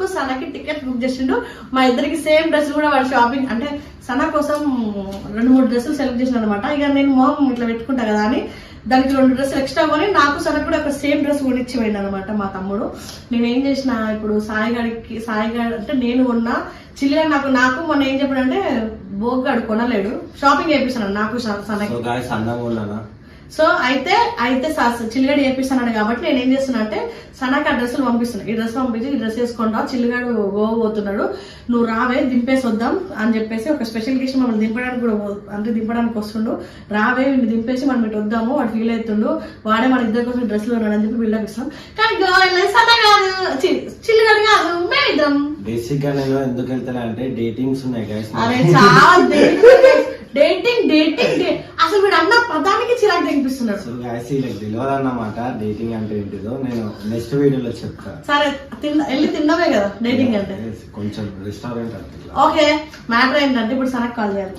నాకు సనకి ticket book చేసిండు. మా ఇద్దరికి సేమ్ డ్రెస్ కూడా వాడు షాపింగ్ అంటే సన కోసం రెండు మూడు డ్రెస్సులు సెలెక్ట్ చేసిన అనమాట ఇక నేను మొహం ఇట్లా పెట్టుకుంటా కదా అని దానికి రెండు డ్రెస్సులు ఎక్స్ట్రా కొని నాకు సనకు కూడా ఒక సేమ్ డ్రెస్ కొనిచ్చి పోయింది అనమాట మా తమ్ముడు. నేను ఏం చేసిన ఇప్పుడు సాయిగాడికి సాయిగాడు అంటే నేను ఉన్న చిల్లిగా నాకు నాకు మొన్న ఏం చెప్పాడంటే బోగ్గాడు కొనలేడు. షాపింగ్ చేపిస్తాను నాకు సనకి సో అయితే అయితే చిల్లిగాడు చేపిస్తాను కాబట్టి నేను ఏం చేస్తున్నా అంటే సనాకి ఆ డ్రెస్సులు పంపిస్తున్నా. ఈ డ్రెస్ పంపించి ఈ డ్రెస్ వేసుకొని రా చిల్లిగాడు పోతున్నాడు నువ్వు రావే దింపేసి వద్దాం అని చెప్పేసి ఒక స్పెషల్ గిస్ట్ మమ్మల్ని దింపడానికి కూడా అంటే దింపడానికి వస్తుండు. రావే వీడిని దింపేసి మనం ఇటు వద్దాము వాడు ఫీల్ అవుతుండు. వాడే మన ఇద్దరి కోసం డ్రెస్సులు ఉన్నాడు అని చెప్పి బిల్డప్ ఇస్తాం కానీ కాదు చిల్లిగాడు కాదు మేమిద్దరం. బేసిక్గా నేను ఎందుకు వెళ్తాను అంటే డేటింగ్స్ ఉన్నాయి అరే చాలా డేటింగ్ డేటింగ్ అసలు వీడు అన్న పదానికి చిరాకు తెగిపిస్తున్నాడు. సో గాయస్ వీళ్ళకి తెలియదు అన్నమాట డేటింగ్ అంటే ఏంటిదో నేను నెక్స్ట్ వీడియోలో చెప్తా. సరే తిన్న వెళ్ళి తిన్నవే కదా డేటింగ్ అంటే. కొంచెం రెస్టారెంట్ అంటే. ఓకే మ్యాటర్ ఏంటంటే ఇప్పుడు సనక్ కాల్ చేయాలి.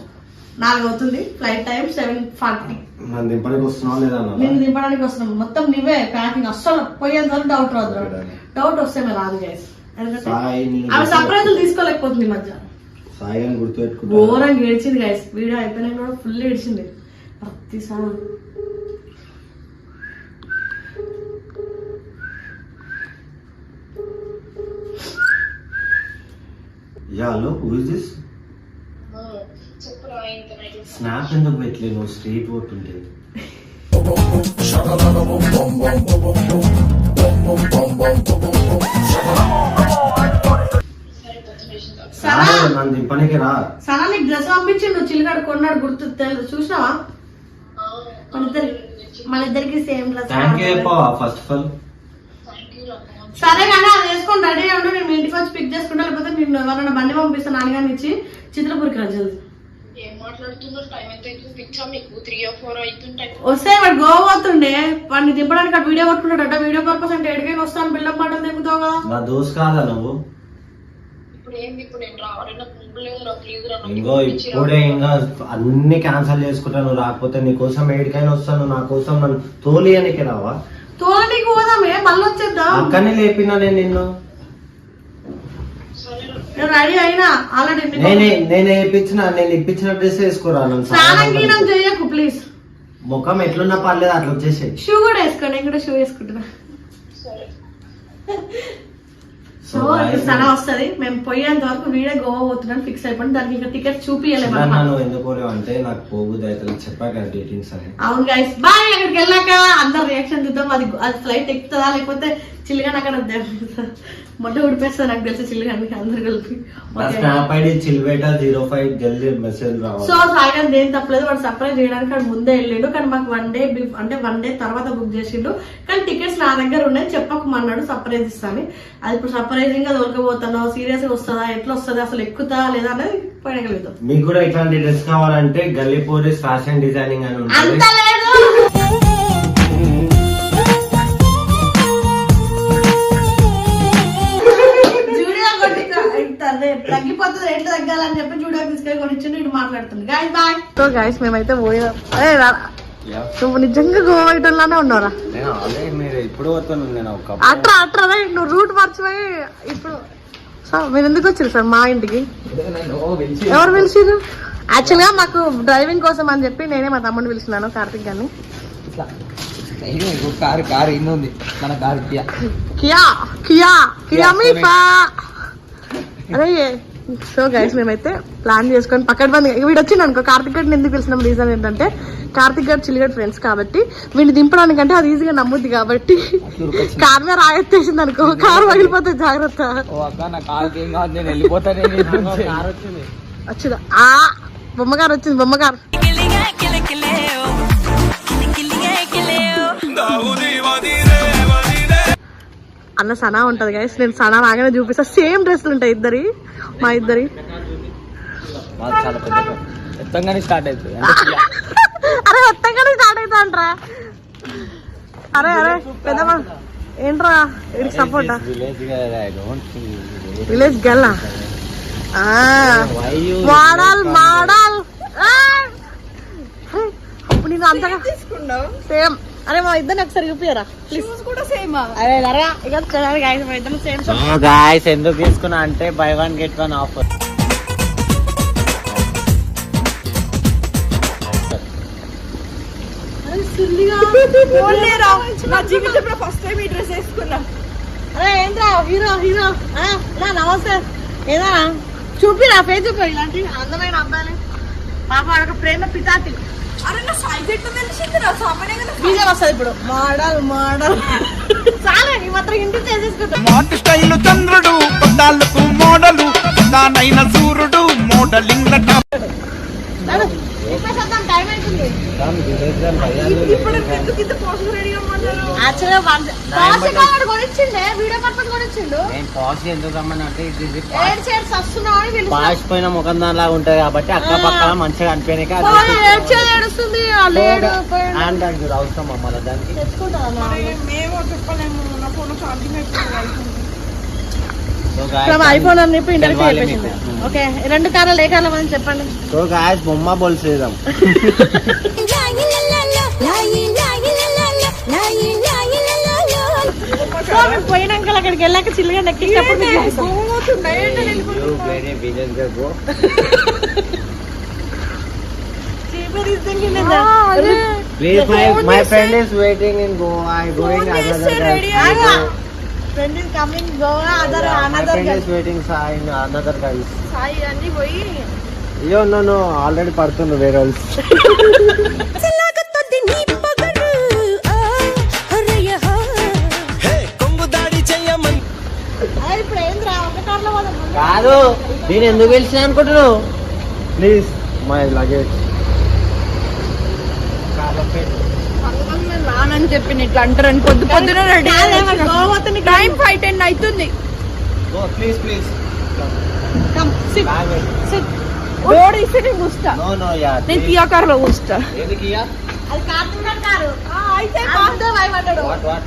నాలుగు అవుతుంది ఫ్లైట్ టైం సెవెన్ ఫార్టీ మనం దింపడానికి వస్తున్నావా లేదా నేను దింపడానికి వస్తున్నాం మొత్తం నువ్వే ప్యాకింగ్ అస్సలు పోయేంత వరకు డౌట్ రాదు. డౌట్ వస్తే మేము రాదు గైస్ ఆమె సర్ప్రైజులు తీసుకోలేకపోతుంది మధ్య. సాయి అని గుర్తుపెట్టుకుంటా ఘోరంగా ఏడ్చింది గైస్ వీడియో అయిపోయినాక కూడా ఫుల్ ఏడ్చింది. ప్రతిసారి yeah hello who is this snap ఎందుకు పెట్టలే నువ్వు స్ట్రీట్ పోతుంటే నన్ను దింపడానికి రా. సనా నీకు డ్రెస్ పంపించిండు చిల్లిగాడు కొన్నాడు గుర్తు తెలు చూసినావా? మన ఇద్దరి మన ఇద్దరికి సేమ్ డ్రెస్ థ్యాంక్ యూ చెప్పవా ఫస్ట్ ఆఫ్ ఆల్ సరే కానీ అది వేసుకొని రెడీ అయ్యి ఉండు. నేను మీ ఇంటికి వచ్చి పిక్ చేసుకుంటా. లేకపోతే నేను ఎవరైనా బండి పంపిస్తాను నాన్నగారిని ఇచ్చి చిత్రపూర్కి రా జల్ది. ఏం మాట్లాడుతున్నారు? టైం ఎంత అవుతుంది? పిచ్చా మీకు త్రీ ఆర్ ఫోర్ అవుతుంటాయి. వస్తే వాడు గోవా పోతుండే వాడిని దింపడానికి వీడియో కొట్టుకుంటాడట వీడియో పర్పస్ అంటే ఎడికైనా వస్తాను. బిల్డప్ మాటలు దింపుతావు కదా నా దోస్ కాదా నువ్వు? ఇంకో. ఇప్పుడే ఇంకా అన్ని క్యాన్సిల్ చేసుకుంటా నువ్వు రాకపోతే నీ కోసం ఏడికైనా వస్తాను నా కోసం నన్ను తోలి అనికి రావా? తోలనీకి పోదామే మళ్ళీ వచ్చేద్దాం. అక్కనే లేపినా నేను నిన్ను? రెడీ అయినా? ఆల్రెడీ నేనే నేను ఇప్పించిన నేను ఇప్పించిన డ్రెస్ వేసుకోరా? స్నానం చేయకు. చెయ్యకు ప్లీజ్ ముఖం ఎట్లున్నా పర్లేదు అట్లా వచ్చేసాయి. షూ కూడా వేసుకో నేను కూడా షూ వేసుకుంటున్నా. సరే. సో సన వస్తది. మేము పోయేంత వరకు వీడే గోవా పోతున్నాను ఫిక్స్ అయిపోయింది. దానికి ఇంకా టికెట్ చూపియలేము. నువ్వు ఎందుకు పోలేవు అంటే నాకు పోబుద్ది అయితే చెప్పాక డేటింగ్స్ అని అవును గైస్ బాయ్ అక్కడికి వెళ్ళాక అందరు రియాక్షన్ చూద్దాం. అది అది ఫ్లైట్ ఎక్కుతుందా లేకపోతే చిల్లిగా అక్కడ మొట్ట ఉడిపేస్తా నాకు తెలిసి చిల్లిగా అందరు కలిపి. స్నాప్ ఐడి చిల్వేట జీరో ఫైవ్ జల్దీ మెసేజ్ సో రావాలి సాయిగా దేని తప్పలేదు వాడు సర్ప్రైజ్ చేయడానికి వాడు ముందే వెళ్ళాడు కానీ మాకు వన్ డే అంటే వన్ డే తర్వాత బుక్ చేసిండు. కానీ టికెట్స్ నా దగ్గర ఉన్నాయి చెప్పకమన్నాడు సర్ప్రైజ్ ఇస్తాను. అది ఇప్పుడు సర్ప్రైజింగ్గా దొరకపోతానో సీరియస్గా వస్తుందా ఎట్లా వస్తుందా అసలు ఎక్కుతా లేదా అనేది పోయగలుగుతాం మీకు కూడా ఇట్లాంటి డ్రెస్ కావాలంటే గల్లీ పోలీస్ ఫ్యాషన్ డిజైనింగ్ అని ఉంటుంది. మాట్లాడుతుంది గాయస్ బాయ్ సో గాయస్ మేమైతే రా. నువ్వు నిజంగా గోవా ఐటంలానే ఉన్నారా ఇప్పుడు అట్రా అట్రా నువ్వు రూట్ మర్చిపోయి ఇప్పుడు సార్ మీరు ఎందుకు వచ్చారు సార్ మా ఇంటికి? ఎవరు పిలిచిరు యాక్చువల్గా మాకు డ్రైవింగ్ కోసం అని చెప్పి నేనే మా తమ్ముడిని పిలిచినాను కార్తిక్ గారిని. కారు కారు ఇన్ని ఉంది. మన car Kia Kia Kia Kia మీఫా అదే సో గైస్ మేమైతే ప్లాన్ చేసుకొని పక్కన బంది వీడు వచ్చింది అనుకో కార్తిక్ గడిని ఎందుకు పిలిచినాం? రీజన్ ఏంటంటే కార్తిక్ గడ్ చిల్లిగడ్ ఫ్రెండ్స్ కాబట్టి వీడిని దింపడానికంటే అది ఈజీగా నమ్ముద్ది కాబట్టి కార్ మీద రాయెత్తేసింది అనుకో కారు పగిలిపోతే జాగ్రత్త. వచ్చిందా. ఆ బొమ్మగారు వచ్చింది బొమ్మగారు. అన్న సనా ఉంటది గైస్ నేను సనా రాగానే చూపిస్తా. సేమ్ డ్రెస్లు ఉంటాయి ఇద్దరి మా ఇద్దరి. స్టార్ట్ అవుతుంది. అరే మొత్తంగానే స్టార్ట్ అవుతా అంటరా అరే అరే పెద్దమ్మా ఏంట్రా? వీడికి సపోర్టా విలేజ్ కదా గల్లా మోడల్. మోడల్ అప్పుడు నేను అంతగా సేమ్ అరే మా ఇద్దరు ఒకసారి చూపియరా కూడా సేమ్ అరే నరా ఇక మా ఇద్దరం సేమ్ సో గాయస్ ఎందుకు తీసుకున్నా అంటే buy one get one offer నా జీవితంలో ఫస్ట్ టైం ఈ డ్రెస్ వేసుకున్నా. అరే ఏంట్రా హీరో హీరో నా నమస్తే. ఏదా చూపిరా ఫేస్ చూపి ఇలాంటి అందమైన అబ్బాయిని. పాప ఒక ప్రేమ పితాతి అరే నా సైజ్ ఎట్లా తెలిసింది నా సామాన్యంగా బీజే వస్తుంది ఇప్పుడు. Model model. చాలా ఈ మాత్రం ఇంటికి చేసేసుకుంటాం స్మార్ట్ స్టైల్ చంద్రుడు పద్దాలకు మోడలు దానైన సూర్యుడు మోడలింగ్ పాష్ పోయిన ముఖం దానిలా ఉంటది కాబట్టి అక్క పక్కన మంచిగా అనిపోయినాక అవసరం మమ్మల్ని దానికి. ఐఫోన్ అని చెప్పి ఇంటర్వ్యూ తెలవాలి అయిపోయింది మీకు. ఓకే రెండు కార్లు ఏ కార్లు అని చెప్పండి సో గాయస్ బొమ్మ బొలిసేదాం సో మేము పోయినాక అక్కడికి వెళ్ళాక చిల్లుగా నెక్కించినప్పుడు మీకు చూపిస్తాం. చీపురు తీసుకెళ్ళి లేదా? Please my my friend is waiting in Goa I going another Agha. Friend is coming, Goa, other- my another friend girl. Is waiting in another guys Sai అన్ని పోయి. అయ్యో నో నో ఆల్రెడీ పడుతుంది వేరే వాళ్ళు. కాదు నేను ఎందుకు పిలిచిన అనుకుంటున్నావు? ప్లీజ్ మై లగేజ్ రానని చెప్పి ఇట్లా అంటారని పొద్దు పొద్దున రెడీ టైం ఫైవ్ టెన్ అవుతుంది. రోడ్ ఇస్తే నేను కూస్తా నో నో యా నేను కియా కార్లో కూస్తా ఎందుకు ఇయ్య? అది కార్తీక కారు అయితే అంతే భయపడ్డాడు What, what?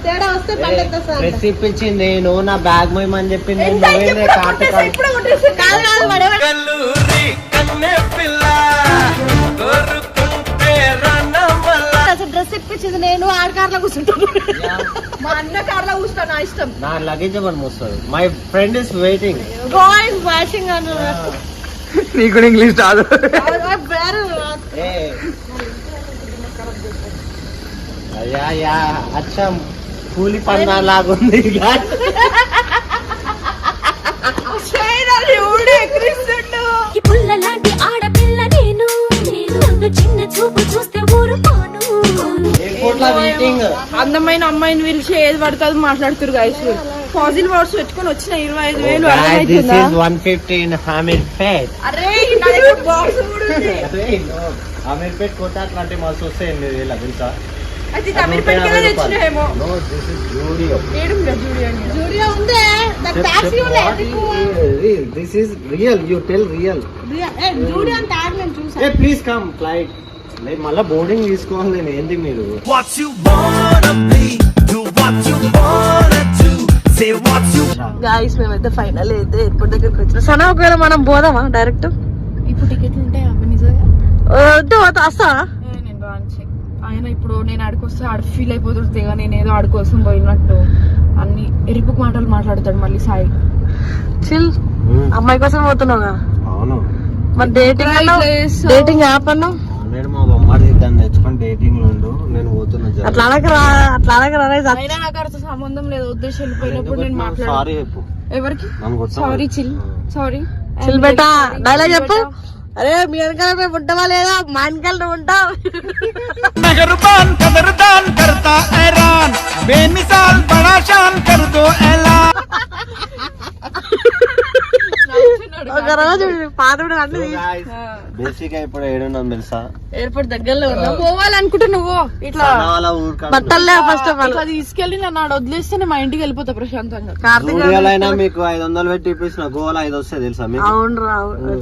ఇప్పించింది నేను ఆడ కార్లో కూర్చుంటాను. మా అన్న కార్లో కూస్తా నా ఇష్టం. నా లగేజ్ ఇవ్వండి మోస్తుంది my friend is waiting is washing అన్న నీకు ఇంగ్లీష్ రాదు. అయ్యా యా అచ్చా కూలి పన్నా లాగుంది ఆడపిల్ల నేను. చిన్న చూపు చూస్తే మీటింగ్ అందమైన అమ్మాయిని పిలిచి ఏది పడుతుంది మాట్లాడుతురు గాయస్ పాజిటివ్ వర్డ్స్ పెట్టుకొని వచ్చిన ఇరవై ఐదు వేలు దిస్ అర్థమవుతుందా is one fifty Hamirpet అరే నా దగ్గర బాక్స్ కూడా ఉంది. హామీర్ పేట్ కోట అట్లాంటి మస్తు వస్తాయి ఎనిమిది వేల తెలుసా? ప్లీజ్ కమ్ ఫ్లైట్ లేదు మళ్ళీ బోర్డింగ్ తీసుకోవాలి నేను ఏంది మీరు? గాయస్ మేమైతే ఫైనల్ అయితే ఎయిర్పోర్ట్ దగ్గరికి వచ్చిన. సనా ఒకవేళ మనం పోదామా డైరెక్ట్ ఇప్పుడు టికెట్లు ఉంటాయి అవి నిజంగా? వద్దు వస్తా. ఏ, నేను ఆయన ఇప్పుడు నేను ఆడికొస్తే ఆడ ఫీల్ అయిపోతుంది నేను ఏదో ఆడి కోసం పోయినట్టు. అన్ని ఎరుపుకు మాటలు మాట్లాడతాడు మళ్ళీ సాయి. చిల్ అమ్మాయి కోసం పోతున్నావుగా? అవును. మరి డేటింగ్. డేటింగ్ యాప్ అన్నావు? నేను మా బొమ్మడి దాన్ని తెచ్చుకొని డేటింగ్లో ఉండు నేను పోతున్నా. అట్లా అనక రా అట్లా అనక రా అయినా నాకు అర్థం సంబంధం లేదు ఉద్దేశం వెళ్ళిపోయినప్పుడు నేను సారీ మాట్లాడాను. చెప్పు. ఎవరికి? నన్ను కొట్టవా? Sorry chill. సారీ చిల్ బెటా డైలాగ్ చెప్పు. అరే మీ వెనకాల మేము ఉంటావా లేదా? మా వెనకాల నువ్వు ఉంటావు. ఒక రోజు పాతడు అన్ని బేసిక్గా ఇప్పుడు ఏడున్నాం తెలుసా? ఎయిర్పోర్ట్ దగ్గరలో ఉన్నాం. పోవాలనుకుంటే నువ్వు ఇట్లా. బట్టలే ఫస్ట్ ఆఫ్ ఆల్ తీసుకెళ్ళి నన్ను ఆడ వదిలేస్తే మా ఇంటికి వెళ్ళిపోతా ప్రశాంతంగా. కార్తీక్ మీకు ఐదు వందలు పెట్టి ఇప్పించిన గోవాలో ఐదు వస్తాయి తెలుసా మీకు? అవును రా.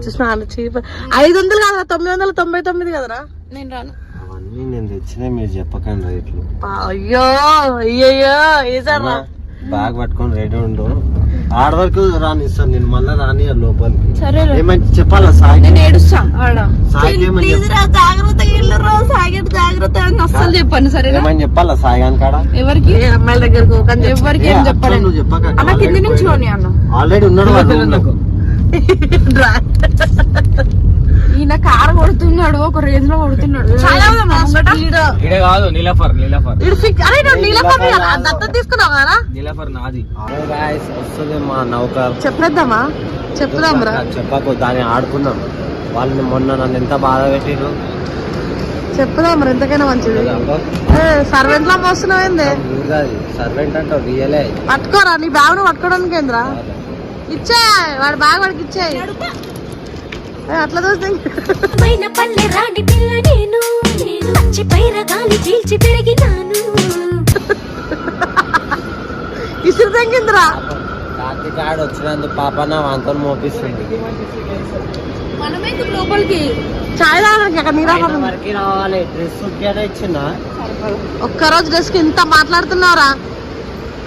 చూసిన చీప్ ఐదు వందలు కాదా తొమ్మిది వందల తొంభై తొమ్మిది కదరా? నేను రాను. అవన్నీ నేను తెచ్చినా మీరు చెప్పకండి రేట్లు. అయ్యో అయ్యయ్యో ఏసారా? బ్యాగ్ పట్టుకొని రెడీ ఉండు. ఆడ వరకు రానిస్తాను నేను మళ్ళీ రాని లోపలికి. సరే ఏమని చెప్పాలా సాయి నేను ఏడుస్తా. ఆడ. సాయికి ఏమని ప్లీజ్ రా జాగ్రత్త ఇల్లు రా సాగేది జాగ్రత్త అని అస్సలు చెప్పాను సరేనా? ఏమని చెప్పాలా సాయి గాని కాడ ఎవరికి అమ్మాయిల దగ్గరకు ఎవరికి ఏం చెప్పాను నువ్వు చెప్పక అన్న కింది నుంచి లోని అన్న. ఆల్రెడీ ఉన్నాడు లో. ఈయన కార్ కొడుతున్నాడు ఒక రేంజ్లో కొడుతున్నాడు. ఇడే కాదు నీలఫర్ నీలఫర్. తీసుకున్నావు కదా నీలఫర్ నాది. వస్తుంది మా నౌకర్ చెప్పేద్దామా? రా. చెప్పకు దాన్ని ఆడుకుందాం. వాళ్ళని మొన్న నన్ను ఎంత బాధ పెట్టిరు మరి ఎంతకైనా మంచిది. సర్వెంట్ లా మోస్తున్నావు ఏంది? సర్వెంట్ అంటావు రియలే. పట్టుకోరా నీ బ్యాగ్ను పట్టుకోవడానికి ఏంద్రా ఇచ్చే వాడి బ్యాగ్ వాడికి ఇచ్చే అట్లా చూస్తే పైన పల్లె రాణి పిల్ల నేను. పచ్చి పైర గాలి చీల్చి పెరిగినాను. ఇసురు తెంగిందిరా. కార్తీక్ ఆడు వచ్చినందుకు పాప నా వంతను మోపిస్తుంది. మనమే లోపలికి? చాయ్ తాగడానికి అక్కడ నీరాహారం రావాలి. డ్రెస్ ఇచ్చిన. ఒక్కరోజు డ్రెస్కి ఇంత మాట్లాడుతున్నారా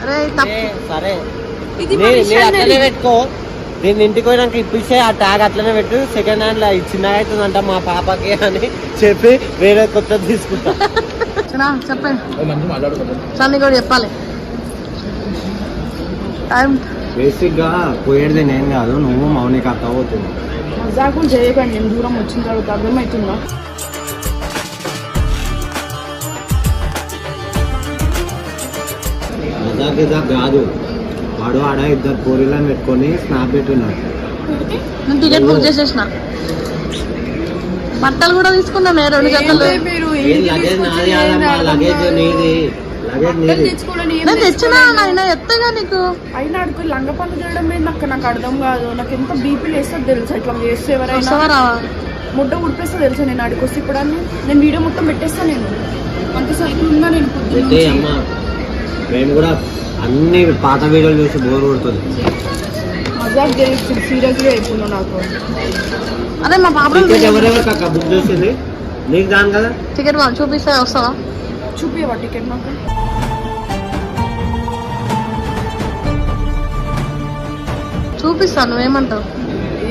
అరే సరే. ఇది పెట్టుకో. నేను ఇంటికి పోయినాక ఇప్పిస్తే ఆ ట్యాగ్ అట్లనే పెట్టు. సెకండ్ హ్యాండ్లో చిన్న అవుతుందంట మా పాపకి అని చెప్పి వేరే కొత్త తీసుకుంటా. చెప్పండి కూడా చెప్పాలి. టైం. బేసిక్గా పోయేది నేను కాదు నువ్వు మౌనిక అక్క పోతుంది మజాకులు చేయకండి నేను దూరం వచ్చిన తర్వాత అర్థమవుతుందా మజాక్ కాదు. వాడు ఆడ ఇద్దరు పోరీలను పెట్టుకొని స్నాప్ పెట్టున్నాడు నేను టికెట్ బుక్ చేసేసిన. బట్టలు కూడా తీసుకున్నాను నేను రెండు జతలు. ఏ లగేజ్ నాది కాదమ్మా లగేజ్ నీది లగేజ్ నీది. నేను తెచ్చినా నాయన ఎత్తగా నీకు. అయినా అడుగు లంగ పనులు చేయడం మీద నాకు నాకు అర్థం కాదు. నాకు ఎంత బీపీ లేస్తుంది తెలుసా ఇట్లా చేస్తే ఎవరైనా? వస్తావా రావా? ముడ్డ ఉడిపేస్తా తెలుసా నేను అడిగి వస్తే ఇప్పుడు అన్ని నేను వీడియో మొత్తం పెట్టేస్తా నేను. అంత నేను పొద్దున్న అయితే నుంచి. అమ్మ. మేము కూడా అన్ని పాత వీడియోలు చూసి బోర్ కొడుతుంది. మజాక్ చేస్తుంది సీరియస్గా అయిపోయినా నాకు. అదే మా పాప అక్క బుక్ చేసింది? నీకు దాని కదా? టికెట్ చూపిస్తే వస్తావా? చూపియవా టికెట్ నాకు చూపిస్తాను నువ్వేమంటావు?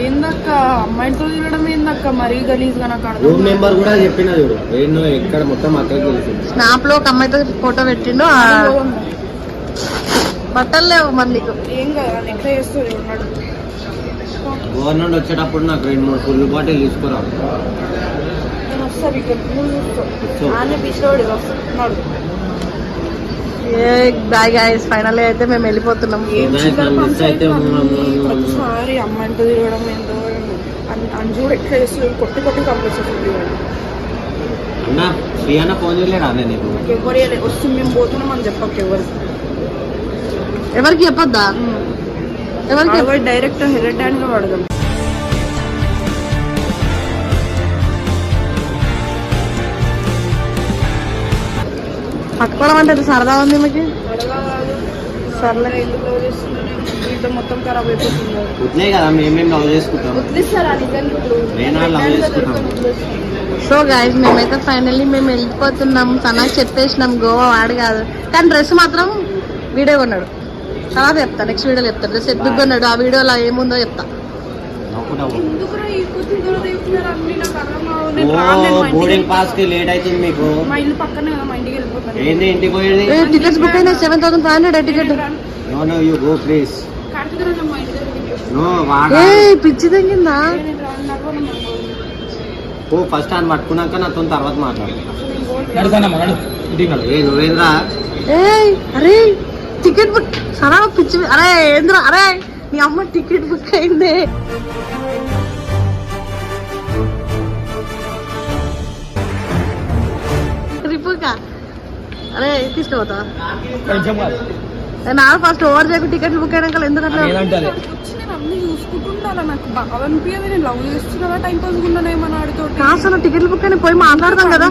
ఏందక్క? అమ్మాయితో తిరగడం ఏందక్క? మరీ గలీజ్గా నాకు రూమ్ నెంబర్ కూడా చెప్పిన చూడు. ఎక్కడ మొత్తం తెలిసింది స్నాప్లో ఒక అమ్మాయితో ఫోటో పెట్టిండు. బట్టలు లేవు నీకు ఏం కదా ఎట్లా చేస్తుంది ఉన్నాడు. గోవర్ నుండి వచ్చేటప్పుడు నాకు రెండు మూడు ఫుల్ బాటిల్ తీసుకురా. బాయ్ గాయస్ ఫైనల్ అయితే మేము వెళ్ళిపోతున్నాం. ప్రతిసారి అమ్మాయితో తిరగడం అన్- అంజుడు ఎట్లా చేస్తుంది కొట్టి కొట్టి కంపల్సరీ అన్న శ్రీ అన్న ఫోన్ చేయలేడు అన్న నీకు? ఎవరు. వస్తుంది మేము పోతున్నాం అని చెప్పక ఎవరు. ఎవరికి చెప్పొద్దా? ఎవరికి డైరెక్ట్ హ్యాండ్గా పడదాం పట్టుకోవడం అంటే సరదా ఉంది మీకు? సర్లే జీవితం మొత్తం ఖరాబ్ అయిపోతుంది. ఇట్లే కదా మేమేం లవ్ చేసుకుంటాం. వదిలేస్తారా? నిజంగా ఇప్పుడు నేనా లవ్ చేసుకుంటాం. సో గాయస్ మేమైతే ఫైనల్లీ మేము వెళ్ళిపోతున్నాం. తనకు చెప్పేసినాం గోవా వాడు కాదు. కానీ డ్రెస్ మాత్రం వీడియో కొన్నాడు. తర్వాత చెప్తా నెక్స్ట్ వీడియోలో చెప్తా. డ్రెస్ ఎందుకు కొన్నాడు ఆ వీడియోలో ఏముందో చెప్తా. బోర్డింగ్ పాస్కి లేట్ అవుతుంది మీకు. మా ఇల్లు పక్కనే కదా మా ఇంటికి వెళ్ళిపోతాను. ఏంది ఇంటికి పోయేది? ఏ టికెట్స్ బుక్ అయినా seven thousand five hundred ticket no no you go please Karthika రోజు మా ఇంటి దగ్గరికి నో వాడ. ఏ పిచ్చి తగ్గిందా. ఓ ఫస్ట్ హ్యాండ్ పట్టుకున్నాక నాతో తర్వాత మాట్లాడు. ఏ నువ్వేంద్రా? ఏ అరే టికెట్ బుక్ సరా పిచ్చి అరే ఏంద్ర? అరే మీ అమ్మ టికెట్ బుక్ అయింది. రిపుకా అరే తీసుకుపోతా కొంచెం కాదు నా ఫస్ట్ ఓవర్ చేయకు టికెట్ బుక్ అయినాక ఎందుకు అట్లా ఏదంటే అదే. వచ్చి నేను అన్ని చూసుకుంటుండాలా? నాకు బాగా అనిపించదు నేను లవ్ చేస్తున్నా టైం పాస్ ఉన్నానేమో ఆడితో. కాస్త టికెట్లు బుక్ అయినా పోయి మాట్లాడదాం కదా.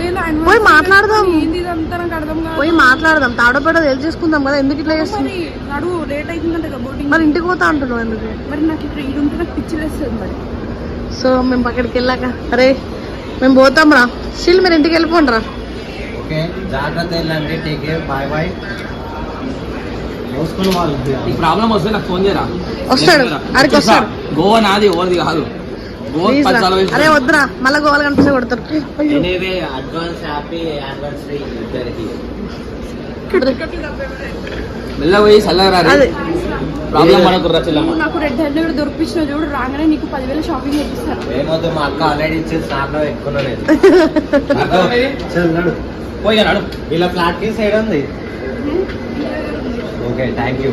పోయి మాట్లాడదాం. ఏంది ఇదంతా నాకు అర్థం కాదు. పోయి మాట్లాడదాం. తాడోపేట తెలిసేసుకుందాం కదా. ఎందుకు ఇట్లా చేస్తుంది మరి నడువు లేట్ అవుతుందంట కదా బోటింగ్. మరి ఇంటికి పోతా అంటున్నావు ఎందుకు? మరి నాకు ఇక్కడ ఇది ఉంటే నాకు పిచ్చిలేస్తుంది మరి. సో మేము అక్కడికి వెళ్ళాక అరే మేము పోతాం రా. స్టిల్ మీరు ఇంటికి వెళ్ళిపోండి రా. ఓకే జాగ్రత్త వెళ్ళండి. టేక్ కేర్ బాయ్ బాయ్ ఈ ప్రాబ్లం వస్తే నాకు ఫోన్ చేయరా? వస్తాడు. ఆడికి వస్తాడు. గోవా నాది ఎవరిది కాదు. సార్లు. అరే వద్దురా. మళ్ళీ గోవాలి కనిపిస్తే కొడతారు. అడ్వాన్స్ హ్యాపీ యానివర్సరీ ఇద్దరికి. మెల్లగా పోయి చల్లగా ప్రాబ్లం చెల్లమ్మ. నాకు రెడ్ హ్యాండ్ దొరికించిన చూడు రాగానే నీకు పదివేలు షాపింగ్ చేపిస్తాను మా అక్క ఆల్రెడీ నాకు ఎక్కువ పోయి నాడు. ఫ్లాట్ కేసు ఏడు ఉంది. ఓకే థ్యాంక్ యూ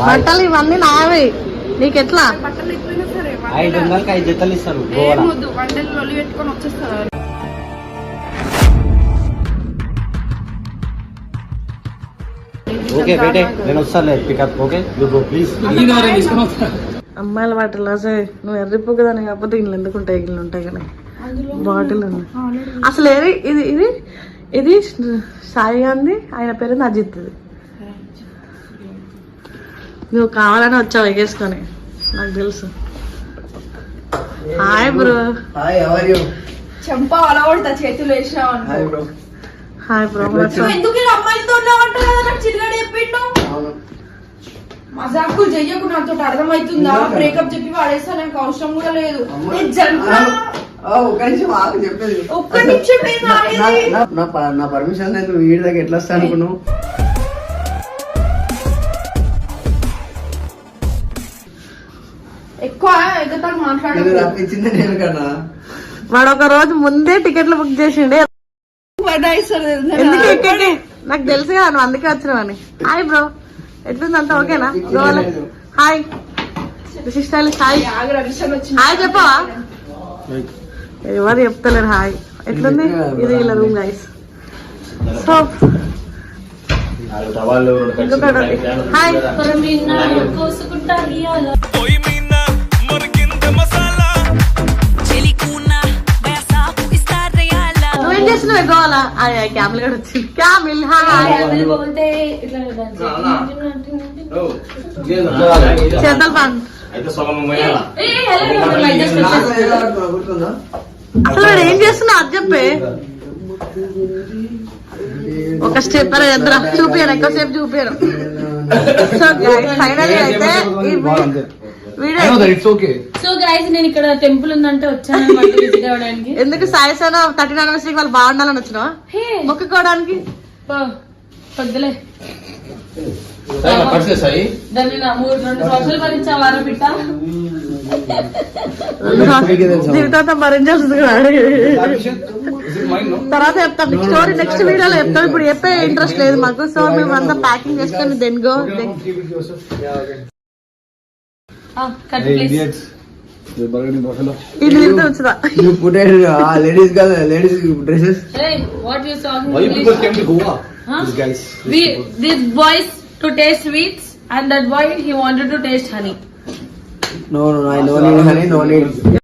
బట్టలు ఇవన్నీ నావే. నీకెట్లా? బట్టలు ఎక్కువైనా సరే ఐదు వందలకి ఐదు జతలు ఇస్తారు వంటలు పెట్టుకొని వచ్చేస్తారు. ఓకే బేటే నేను వస్తాను పికప్ ఓకే ప్లీజ్. అమ్మాయిల బట్టలు అసలు నువ్వు ఎర్రిపోక దాన్ని కాకపోతే ఇల్లు ఎందుకు ఉంటాయి? ఇల్లు ఉంటాయి కానీ బాటిల్ ఉంది. అసలు ఏది ఇది ఇది ఇది సాయి గాంధీ ఆయన పేరు అజిత్ ఇది నువ్వు కావాలని వచ్చావు ఎగేసుకొని నాకు తెలుసు హాయ్ బ్రో హాయ్ ఎవర్ చెంప అలా కొడతా చేతులు అనుకో. హాయ్ బ్రో హాయ్ బ్రో ఎందుకు ఇలా అమ్మాయిలతో ఉన్నావంట కదా నాకు చిన్నగాడు చెప్పిండు మజాకు చెయ్యకు నాతో అర్థమవుతుందా బ్రేకప్ చెప్పి వాడేస్తా నాకు అవసరం కూడా లేదు. నేను నేను నా- పర్మిషన్ లేదు వీడి దగ్గర ఎట్లా వస్తా అనుకున్నావు రప్పించింది నేను కన్నా వాడు ఒక రోజు ముందే టికెట్లు బుక్ చేసిండే. నాకు తెలుసు కదా నువ్వు అందుకే వచ్చినావని. Hi bro. ఎట్లుంది అంతా ఓకేనా గోవాలో హాయ్. విశిష్టాలు హాయ్. హాయ్ చెప్పవా? ఎవరు చెప్తలేరు హాయ్. ఎట్లుంది? ఇది ఇలా రూమ్ గైస్ సో హాయ్. చేస్తున్నావు గోవాలా క్యామిల్ కూడా వచ్చింది. క్యామిల్ చేతల్ పాన్ అసలు ఏం చేస్తున్నా? అది చెప్పే. ఒక స్టెప్ అలా ఎద్దరా చూపియాను ఎక్కువసేపు చూపియాను సో ఫైనల్ అయితే సో గైస్ నేను ఇక్కడ టెంపుల్ ఉందంటే వచ్చాను అనమాట విజిట్ అవ్వడానికి. ఎందుకు సాయసన థర్టీన్ అనివర్సరీకి వాళ్ళు బాగుండాలని వచ్చినావా హే. మొక్కుకోవడానికి? పొద్దులే. దాన్ని నా మూడు రెండు సంవత్సరాలు భరించావారా బిడ్డ జీవితాంతం భరించాల్సింది కాదు. తర్వాత చెప్తాం స్టోరీ నెక్స్ట్ వీడియోలో చెప్తాం. ఇప్పుడు చెప్పే ఇంట్రెస్ట్ లేదు మాకు. సో మేము అంతా ప్యాకింగ్ చేసుకొని then go Ah, you put it, uh, ladies, uh, ladies dresses. Hey, what you saw? Why you people came to Goa? Huh? These guys. We, these boys to taste sweets, and that boy he wanted to taste honey. No, no, no, I no need honey, no need.